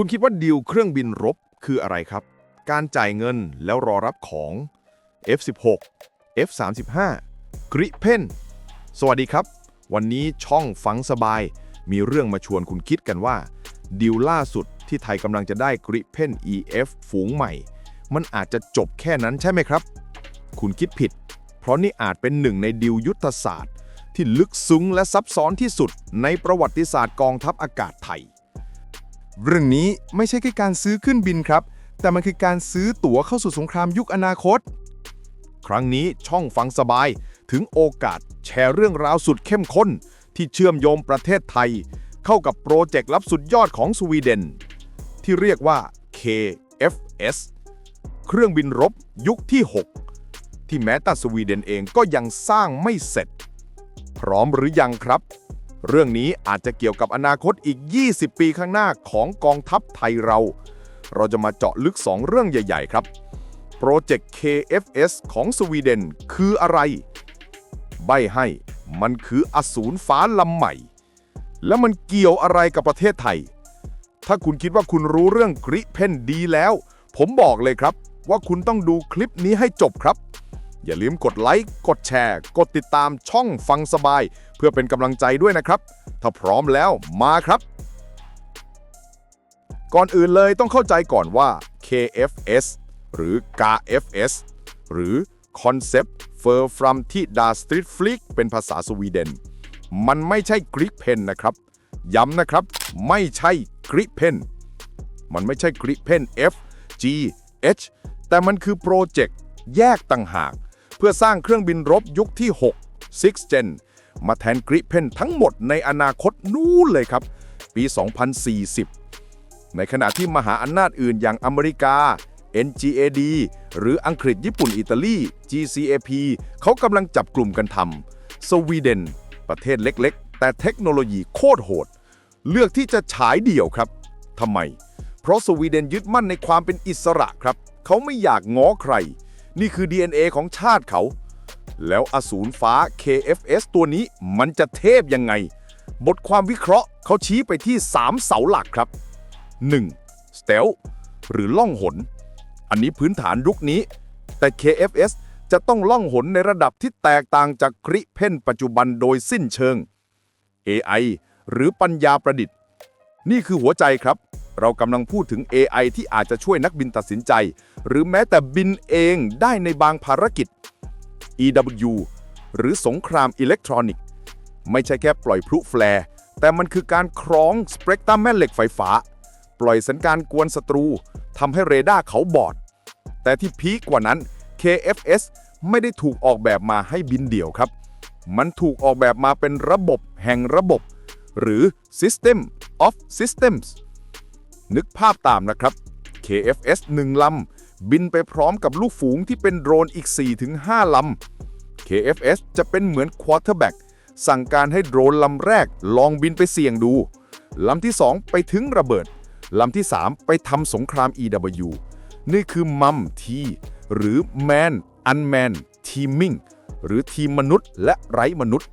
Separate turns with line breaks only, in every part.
คุณคิดว่าดีลเครื่องบินรบคืออะไรครับ การจ่ายเงินแล้วรอรับของ F16 F35 กริเพนสวัสดีครับ วันนี้ช่องฟังสบาย มีเรื่องมาชวนคุณคิดกันว่า ดีลล่าสุดที่ไทยกำลังจะได้กริเพน EF ฝูงใหม่ มันอาจจะจบแค่นั้นใช่ไหมครับ คุณคิดผิด เพราะนี่อาจเป็นหนึ่งในดิวยุทธศาสตร์ ที่ลึกซึ้งและซับซ้อนที่สุดในประวัติศาสตร์กองทัพอากาศไทย
เรื่องนี้ไม่ใช่แค่การซื้อขึ้นบินครับ แต่มันคือการซื้อตั๋วเข้าสู่สงครามยุคอนาคต
ครั้งนี้ช่องฟังสบายถึงโอกาสแชร์เรื่องราวสุดเข้มข้น ที่เชื่อมโยงประเทศไทย เข้ากับโปรเจกต์ลับสุดยอดของสวีเดน ที่เรียกว่า KFS เครื่องบินรบยุคที่ 6 ที่แม้แต่สวีเดนเองก็ยังสร้างไม่เสร็จ พร้อมหรือยังครับ เรื่องนี้อาจจะเกี่ยวกับอนาคตอีก 20 ปีข้างหน้าของกองทัพไทยเรา เราจะมาเจาะลึก 2 เรื่องใหญ่ ๆ ครับ โปรเจกต์ KFS ของสวีเดนคืออะไร ใบให้มันคืออสูรฟ้าลำใหม่ แล้วมันเกี่ยวอะไรกับประเทศไทย ถ้าคุณคิดว่าคุณรู้เรื่องกริเพนดีแล้ว ผมบอกเลยครับ ว่าคุณต้องดูคลิปนี้ให้จบครับ อย่าลืมกดไลค์ กดแชร์ กดติดตามช่องฟังสบาย เพื่อเป็นกำลังใจด้วยนะครับ ถ้าพร้อมแล้วมาครับ ก่อนอื่นเลยต้องเข้าใจก่อนว่า KFS หรือ KFS หรือ Concept for from ที่ d a s t r i t f l i c เป็นภาษาสวีเดน มันไม่ใช่กริเพนนะครับ ย้ำนะครับ ไม่ใช่กริเพนมันไม่ใช่กริเพน F G H แต่มันคือโปรเจกต์แยกต่างหาก เพื่อสร้างเครื่องบินรบยุคที่ 6 6 Gen มาแทนกริเพนทั้งหมดในอนาคตนู้นเลยครับ ปี 2040 ในขณะที่มหาอำนาจอื่นอย่างอเมริกา NGAD หรืออังกฤษญี่ปุ่นอิตาลี GCAP เขากำลังจับกลุ่มกันทำสวีเดน ประเทศเล็กๆ แต่เทคโนโลยีโคตรโหด เลือกที่จะฉายเดี่ยวครับทำไม เพราะสวีเดนยึดมั่นในความเป็นอิสระครับ เขาไม่อยากง้อใคร นี่คือ DNA ของชาติเขา แล้วอสูรฟ้า KFS ตัวนี้มันจะเทพยังไง บทความวิเคราะห์เขาชี้ไปที่ 3 เสาหลักครับ 1. s t e l หรือล่องหน อันนี้พื้นฐานยุคนี้ แต่ KFS จะต้องล่องหนในระดับที่แตกต่างจากคริเพนปัจจุบันโดยสิ้นเชิง AI หรือปัญญาประดิษฐ์ นี่คือหัวใจครับ เรากำลังพูดถึง AI ที่อาจจะช่วยนักบินตัดสินใจ หรือแม้แต่บินเองได้ในบางภารกิจ EW หรือสงครามอิเล็กทรอนิกส์ ไม่ใช่แค่ปล่อยพลุแฟร์แต่มันคือการคล้องสเปกตรัมแม่เหล็กไฟฟ้า ปล่อยสัญญาณกวนศัตรูทำให้เรดาร์เขาบอด แต่ที่พีคกว่านั้น KFS ไม่ได้ถูกออกแบบมาให้บินเดี่ยวครับ มันถูกออกแบบมาเป็นระบบแห่งระบบ หรือ System of Systems นึกภาพตามนะครับ KFS 1ลำ บินไปพร้อมกับลูกฝูงที่เป็นโดรนอีก 4-5 ลำ KFS จะเป็นเหมือนควอเตอร์แบ็กสั่งการให้โดรนลำแรกลองบินไปเสี่ยงดู ลำที่ 2 ไปถึงระเบิด ลำที่ 3 ไปทำสงคราม EW นี่คือมัมทีหรือ Man Unman Teaming หรือทีมมนุษย์และไร้มนุษย์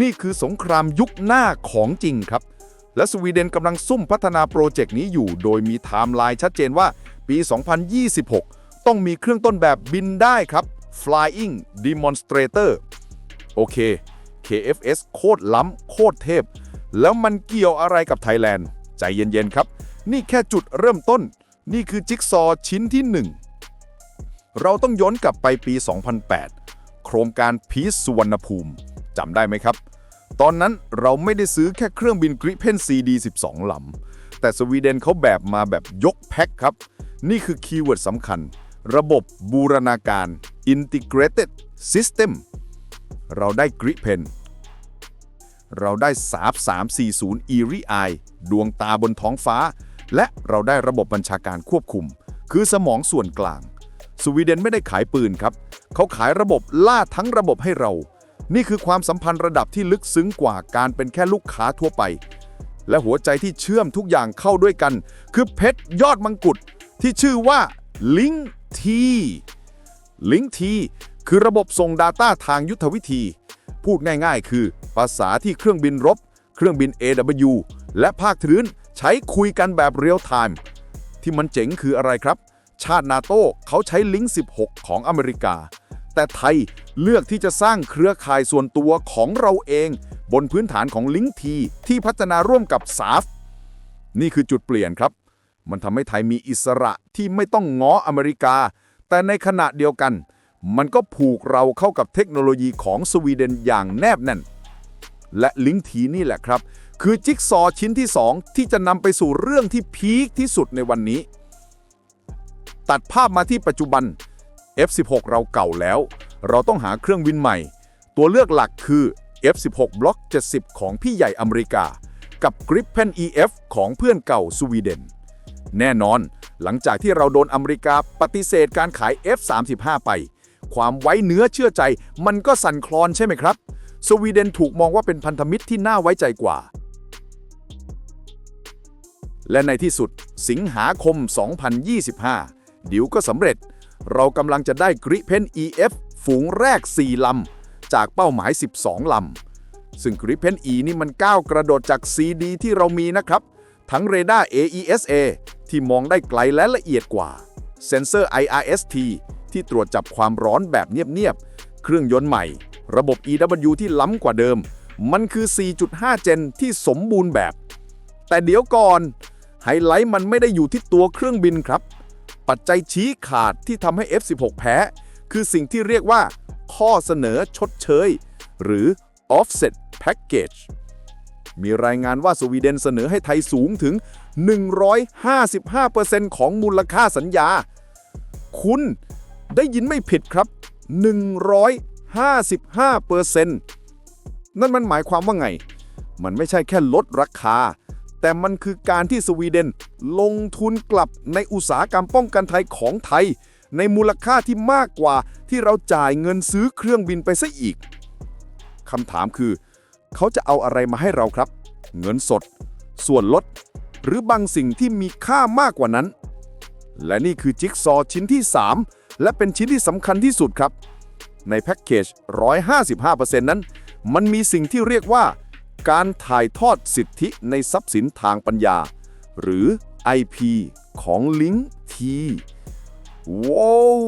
นี่คือสงครามยุคหน้าของจริงครับ และสวีเดนกำลังซุ่มพัฒนาโปรเจกต์นี้อยู่ โดยมีไทม์ไลน์ชัดเจนว่าปี 2026 ต้องมีเครื่องต้นแบบบินได้ครับ Flying Demonstrator โอเค KFS โคตรล้ำโคตรเทพ แล้วมันเกี่ยวอะไรกับไทยแลนด์ ใจเย็น ๆ ครับ นี่แค่จุดเริ่มต้น นี่คือจิ๊กซอว์ชิ้นที่ 1 เราต้องย้อนกลับไปปี 2008 โครงการพีซสุวรรณภูมิจำได้ไหมครับ ตอนนั้นเราไม่ได้ซื้อแค่เครื่องบินกริเพน CD12 ลำ แต่สวีเดนเขาแบบมาแบบยกแพ็คครับ นี่คือคีย์เวิร์ดสำคัญ ระบบบูรณาการ Integrated System เราได้กริเพน เราได้สาบ340 e r i i ดวงตาบนท้องฟ้า และเราได้ระบบบัญชาการควบคุม คือสมองส่วนกลาง สวีเดนไม่ได้ขายปืนครับ เขาขายระบบล่าทั้งระบบให้เรา นี่คือความสัมพันธ์ระดับที่ลึกซึ้งกว่าการเป็นแค่ลูกค้าทั่วไป และหัวใจที่เชื่อมทุกอย่างเข้าด้วยกัน คือเพชรยอดมังกุฎที่ชื่อว่า Link T Link T คือระบบส่ง Data ทางยุทธวิธี พูดง่ายๆ คือ ภาษาที่เครื่องบินรบ เครื่องบิน AW และภาคพื้นใช้คุยกันแบบเรียลไทม์ที่มันเจ๋งคืออะไรครับ ชาตินาโต้เขาใช้ลิงก์16 ของอเมริกา แต่ไทยเลือกที่จะสร้างเครือข่ายส่วนตัวของเราเอง บนพื้นฐานของลิงก์ทีที่พัฒนาร่วมกับ s a f นี่คือจุดเปลี่ยนครับ มันทำให้ไทยมีอิสระที่ไม่ต้องง้ออเมริกา แต่ในขณะเดียวกัน มันก็ผูกเราเข้ากับเทคโนโลยีของสวีเดนอย่างแนบแน่น และลิงก์ทีนี่แหละครับ คือจิ๊กซอว์ชิ้นที่ 2 ที่จะนำไปสู่เรื่องที่พีคที่สุดในวันนี้ ตัดภาพมาที่ปัจจุบัน F16 เราเก่าแล้ว เราต้องหาเครื่องบินใหม่ ตัวเลือกหลักคือ F16 Block 70 ของพี่ใหญ่อเมริกา กับ Gripen EF ของเพื่อนเก่าสวีเดน แน่นอน หลังจากที่เราโดนอเมริกาปฏิเสธการขาย F35 ไป ความไว้เนื้อเชื่อใจมันก็สั่นคลอนใช่ไหมครับ สวีเดนถูกมองว่าเป็นพันธมิตรที่น่าไว้ใจกว่า และในที่สุดสิงหาคม 2025 ดิวก็สำเร็จ เรากำลังจะได้กริเพน EF ฝูงแรก 4 ลำ จากเป้าหมาย 12 ลำ ซึ่งกริเพน E นี่มันก้าวกระโดดจาก CD ที่เรามีนะครับ ทั้งเรดาร์ AESA ที่มองได้ไกลและละเอียดกว่า เซนเซอร์ IRST ที่ตรวจจับความร้อนแบบเงียบๆ เครื่องยนต์ใหม่ ระบบ EW ที่ล้ำกว่าเดิม มันคือ 4.5 เจนที่สมบูรณ์แบบ แต่เดี๋ยวก่อน ไฮไลท์มันไม่ได้อยู่ที่ตัวเครื่องบินครับ ปัจจัยชี้ขาดที่ทำให้ F16 แพ้ คือสิ่งที่เรียกว่า ข้อเสนอชดเชย หรือ offset package มีรายงานว่าสวีเดนเสนอให้ไทยสูงถึง 155%ของมูลค่าสัญญา คุณได้ยินไม่ผิดครับ 155%นั่นมันหมายความว่าไง มันไม่ใช่แค่ลดราคา แต่มันคือการที่สวีเดนลงทุนกลับในอุตสาหกรรมป้องกันไทยของไทย ในมูลค่าที่มากกว่าที่เราจ่ายเงินซื้อเครื่องบินไปซะอีกคำถามคือ เขาจะเอาอะไรมาให้เราครับ เงินสด ส่วนลด หรือบางสิ่งที่มีค่ามากกว่านั้น และนี่คือจิ๊กซอว์ชิ้นที่ 3 และเป็นชิ้นที่สำคัญที่สุดครับ ในแพ็กเกจ 155%นั้น มันมีสิ่งที่เรียกว่า การถ่ายทอดสิทธิในทรัพย์สินทางปัญญา หรือ IP ของลิงก์ทีว้าว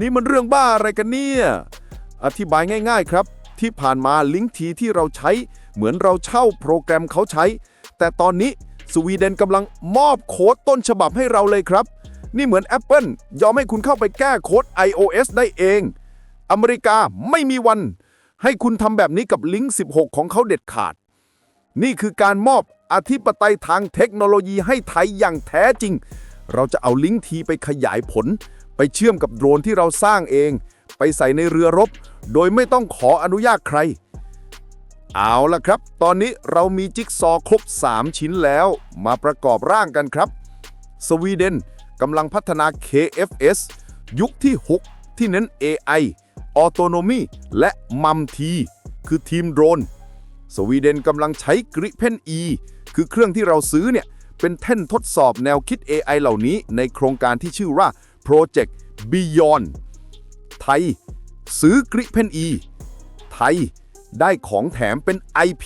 นี่มันเรื่องบ้าอะไรกันเนี่ย อธิบายง่ายๆครับ ที่ผ่านมาลิงก์ทีที่เราใช้ เหมือนเราเช่าโปรแกรมเขาใช้ แต่ตอนนี้สวีเดนกำลังมอบโค้ดต้นฉบับให้เราเลยครับ นี่เหมือน Apple ยอมให้คุณเข้าไปแก้โค้ด iOS ได้เอง อเมริกาไม่มีวัน ให้คุณทำแบบนี้กับลิงก์ 16 ของเขาเด็ดขาด นี่คือการมอบอธิปไตยทางเทคโนโลยีให้ไทยอย่างแท้จริง เราจะเอาลิงก์ทีไปขยายผล ไปเชื่อมกับโดรนที่เราสร้างเอง ไปใส่ในเรือรบ โดยไม่ต้องขออนุญาตใคร เอาละครับ ตอนนี้เรามีจิ๊กซอครบ 3 ชิ้นแล้ว มาประกอบร่างกันครับ สวีเดนกำลังพัฒนา KFS ยุคที่ 6 ที่เน้น AI Autonomy และมัมทีคือทีมโดรน สวีเดนกำลังใช้ Gripen E คือเครื่องที่เราซื้อเนี่ย เป็นแท่นทดสอบแนวคิด AI เหล่านี้ในโครงการที่ชื่อว่า Project Beyond ไทย ซื้อ Gripen E ไทย ได้ของแถมเป็น IP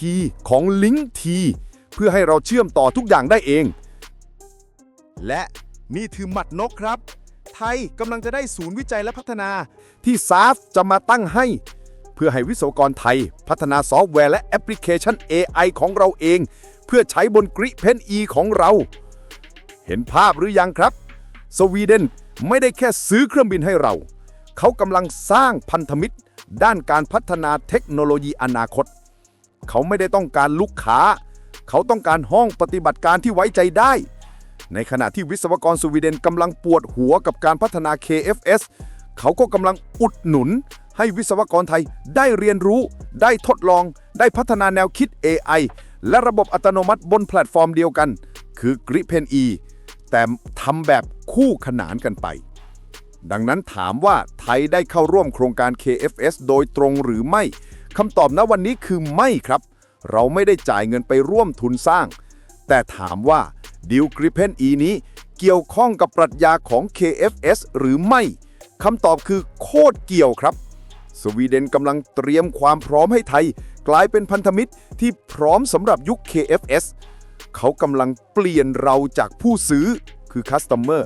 ของ Link T เพื่อให้เราเชื่อมต่อทุกอย่างได้เอง
และนี่คือหมัดนกครับ ไทยกำลังจะได้ศูนย์วิจัยและพัฒนา
ที่ s a f จะมาตั้งให้ เพื่อให้วิศวกรไทย พัฒนาซอฟต์แวร์และแอปพลิเคชัน AI ของเราเอง เพื่อใช้บนกริเพน E ของเรา เห็นภาพหรือยังครับ สวีเดนไม่ได้แค่ซื้อเครื่องบินให้เรา เขากำลังสร้างพันธมิตร ด้านการพัฒนาเทคโนโลยีอนาคต เขาไม่ได้ต้องการลูกค้า เขาต้องการห้องปฏิบัติการที่ไว้ใจได้ ในขณะที่วิศวกรสวีเดนกำลังปวดหัวกับการพัฒนา KFS เขาก็กำลังอุดหนุน ให้วิศวกรไทยได้เรียนรู้ ได้ทดลอง ได้พัฒนาแนวคิด AI และระบบอัตโนมัติบนแพลตฟอร์มเดียวกัน คือ Gripen E แต่ทำแบบคู่ขนานกันไป ดังนั้นถามว่าไทยได้เข้าร่วมโครงการ KFS โดยตรงหรือไม่คำตอบณวันนี้คือไม่ครับ เราไม่ได้จ่ายเงินไปร่วมทุนสร้าง แต่ถามว่า ดิวกริเพน E นี้เกี่ยวข้องกับปรัชญาของ KFS หรือไม่คำตอบคือโคตรเกี่ยวครับ สวีเดนกำลังเตรียมความพร้อมให้ไทย กลายเป็นพันธมิตรที่พร้อมสำหรับยุค KFS เขากำลังเปลี่ยนเราจากผู้ซื้อคือ Customer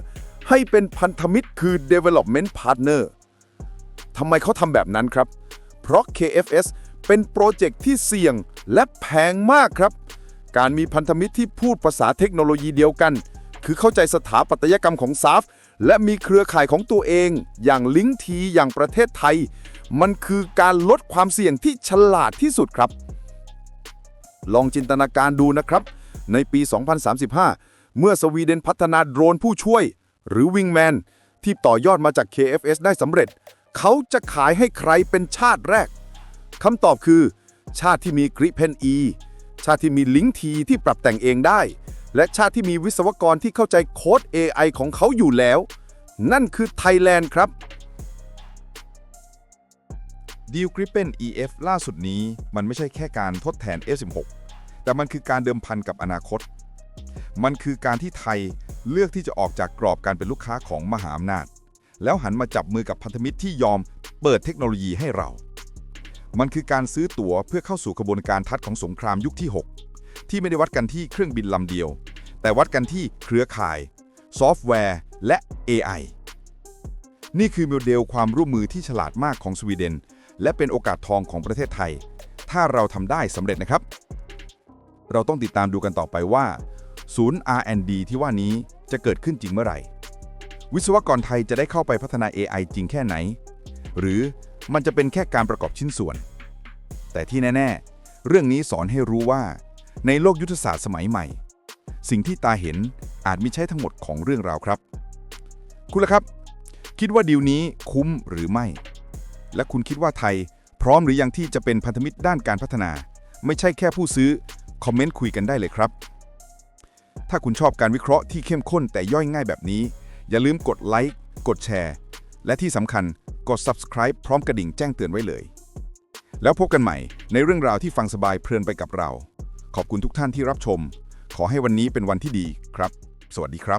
ให้เป็นพันธมิตรคือ Development Partner ทำไมเขาทำแบบนั้นครับ เพราะ KFS เป็นโปรเจกต์ที่เสี่ยงและแพงมากครับ การมีพันธมิตรที่พูดภาษาเทคโนโลยีเดียวกัน คือเข้าใจสถาปัตยกรรมของ SAF และมีเครือข่ายของตัวเอง อย่างลิงทีอย่างประเทศไทย มันคือการลดความเสี่ยงที่ฉลาดที่สุดครับ ลองจินตนาการดูนะครับ ในปี 2035 เมื่อสวีเดนพัฒนาโดรนผู้ช่วย หรือวิงแมนที่ต่อยอดมาจาก KFS ได้สำเร็จ เขาจะขายให้ใครเป็นชาติแรกคำตอบคือ ชาติที่มีกริเพน E ชาติที่มีลิงก์ทีที่ปรับแต่งเองได้ และชาติที่มีวิศวกรที่เข้าใจโค้ด AI ของเขาอยู่แล้ว นั่นคือไทยแลนด์ครับ
ดีลกริปเปน EF ล่าสุดนี้มันไม่ใช่แค่การทดแทน F16 แต่มันคือการเดิมพันกับอนาคต มันคือการที่ไทยเลือกที่จะออกจากกรอบการเป็นลูกค้าของมหาอำนาจ แล้วหันมาจับมือกับพันธมิตรที่ยอมเปิดเทคโนโลยีให้เรา มันคือการซื้อตั๋วเพื่อเข้าสู่กระบวนการทัดของสงครามยุคที่ 6 ที่ไม่ได้วัดกันที่เครื่องบินลำเดียว แต่วัดกันที่เครือข่าย ซอฟต์แวร์ และ AI นี่คือโมเดลความร่วมมือที่ฉลาดมากของสวีเดน และเป็นโอกาสทองของประเทศไทย ถ้าเราทำได้สำเร็จนะครับ เราต้องติดตามดูกันต่อไปว่า ศูนย์ R&D ที่ว่านี้จะเกิดขึ้นจริงเมื่อไหร่ วิศวกรไทยจะได้เข้าไปพัฒนา AI จริงแค่ไหน หรือ มันจะเป็นแค่การประกอบชิ้นส่วน แต่ที่แน่ ๆ เรื่องนี้สอนให้รู้ว่า ในโลกยุทธศาสตร์สมัยใหม่ สิ่งที่ตาเห็นอาจมิใช่ทั้งหมดของเรื่องราวครับ คุณล่ะครับ คิดว่าดีลนี้คุ้มหรือไม่ และคุณคิดว่าไทยพร้อมหรือยังที่จะเป็นพันธมิตรด้านการพัฒนา ไม่ใช่แค่ผู้ซื้อ คอมเมนต์คุยกันได้เลยครับ ถ้าคุณชอบการวิเคราะห์ที่เข้มข้นแต่ย่อยง่ายแบบนี้ อย่าลืมกดไลค์กดแชร์ และที่สำคัญกด subscribe พร้อมกระดิ่งแจ้งเตือนไว้เลย แล้วพบกันใหม่ในเรื่องราวที่ฟังสบายเพลินไปกับเรา ขอบคุณทุกท่านที่รับชม ขอให้วันนี้เป็นวันที่ดีครับ สวัสดีครับ